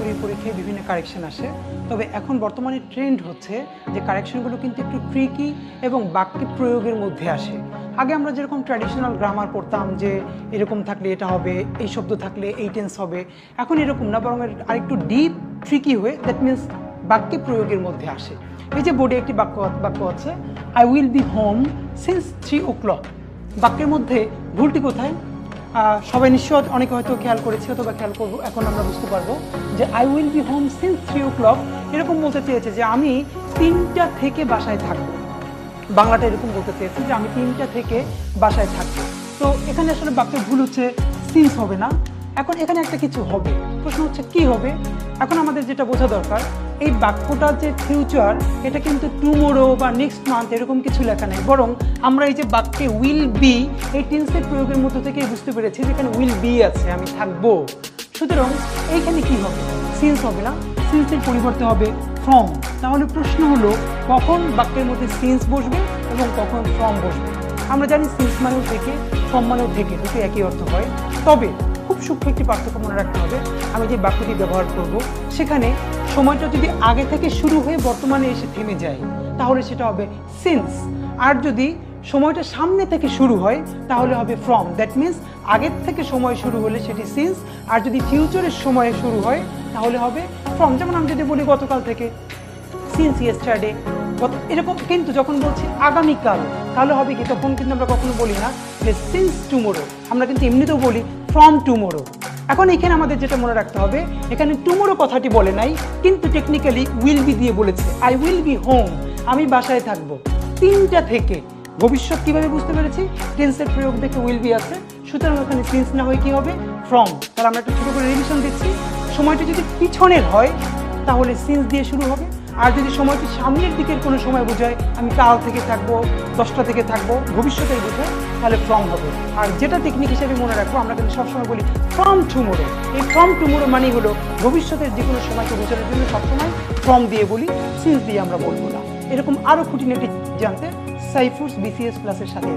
করি পরীক্ষায় বিভিন্ন কারেকশন আসে। তবে এখন বর্তমানে ট্রেন্ড হচ্ছে যে কারেকশনগুলো কিন্তু একটু ট্রিকি এবং বাক্যে প্রয়োগের মধ্যে আসে। আগে আমরা যেরকম ট্র্যাডিশনাল গ্রামার পড়তাম যে এরকম থাকলে এটা হবে, এই শব্দ থাকলে এই টেন্স হবে, এখন এরকম না, বরং আরেকটু ডিপ ট্রিকি হয়ে দ্যাট মিনস বাক্যে প্রয়োগের মধ্যে আসে। এই যে বোর্ডে একটি বাক্য বাক্য আছে I will be home since three o'clock বাক্যের মধ্যে ভুলটি কোথায়? সবাই নিশ্চয় অনেকে হয়তো খেয়াল করেছে, অথবা খেয়াল করব, এখন আমরা বুঝতে পারব যে I will be home since three o'clock এরকম বলতে চেয়েছে যে আমি তিনটা থেকে বাসায় থাকব। বাংলাটা এরকম বলতে চেয়েছে যে আমি তিনটা থেকে বাসায় থাকব। তো এখানে আসলে বাক্যের ভুল হচ্ছে সিন্স হবে না। এখন এখানে একটা কিছু হবে। প্রশ্ন হচ্ছে, কি হবে? এখন আমাদের যেটা বোঝা দরকার এই বাক্যটার যে ফিউচার এটা কিন্তু টুমোরো বা নেক্সট মান্থ এরকম কিছু লেখা নেই। বরং আমরা এই যে বাক্যে উইল বি এই টেন্সের প্রয়োগের মধ্যে থেকে বুঝতে পেরেছি যেখানে উইল বি আছে, আমি থাকব। সুতরাং এইখানে কি হবে? সিন্স হবে না? সিন্সের পরিবর্তে হবে ফ্রম তাহলে প্রশ্ন হলো, কখন বাক্যের মধ্যে সিন্স বসবে এবং কখন ফ্রম বসবে? আমরা জানি সিন্স মানেও থেকে ফ্রম মানেও থেকে দুটো একই অর্থ হয়। তবে খুব সূক্ষ্ম একটি পার্থক্য মনে রাখতে হবে। আমি যে বাক্যটি ব্যবহার করব, সেখানে সময়টা যদি আগে থেকে শুরু হয়ে বর্তমানে এসে থেমে যায়, তাহলে সেটা হবে সিন্স আর যদি সময়টা সামনে থেকে শুরু হয়, তাহলে হবে ফ্রম দ্যাট মিন্স আগের থেকে সময় শুরু হলে সেটি সিন্স আর যদি ফিউচারের সময়ে শুরু হয়, তাহলে হবে ফ্রম যেমন আমি যদি বলি গতকাল থেকে সিন্স ইয়েস্টারডে এরকম কিন্তু যখন বলছি আগামীকাল, তাহলে হবে কি? তখন কিন্তু আমরা কখনো বলি না যে সিন্স টুমোরো আমরা কিন্তু এমনিতেও বলি ফ্রম টুমোরো এখন এখানে আমাদের যেটা মনে রাখতে হবে, এখানে টুমোরো কথাটি বলে নাই, কিন্তু টেকনিক্যালি উইল বি দিয়ে বলেছে। আই উইল বি হোম আমি বাসায় থাকব। তিনটা থেকে, ভবিষ্যৎ কীভাবে বুঝতে পেরেছি? টেন্সের প্রয়োগ দেখে উইল বি আছে। সুতরাং ওখানে সিন্স না হয়ে কী হবে? ফ্রম তাহলে আমরা একটা ছোটো করে রিভিশন দিচ্ছি। সময়টি যদি পিছনের হয়, তাহলে সিন্স দিয়ে শুরু হবে। আর যদি সময়টি সামনের দিকের কোনো সময় বোঝায়, আমি কাল থেকে থাকব, দশটা থেকে থাকব, ভবিষ্যতের বোঝায় তাহলে ফ্রম হবে। আর যেটা টেকনিক হিসেবে মনে রাখব, আমরা কিন্তু সবসময় বলি ফ্রম টুমোরো এই ফ্রম টুমোরো মানে হলো ভবিষ্যতের যে কোনো সময়কে বোঝানোর জন্য সবসময় ফ্রম দিয়ে বলি সিন্স দিয়ে আমরা বলব না। এরকম আরও খুঁটিনাটি জানতে সাইফুস বিসিএস প্লাসের সাথে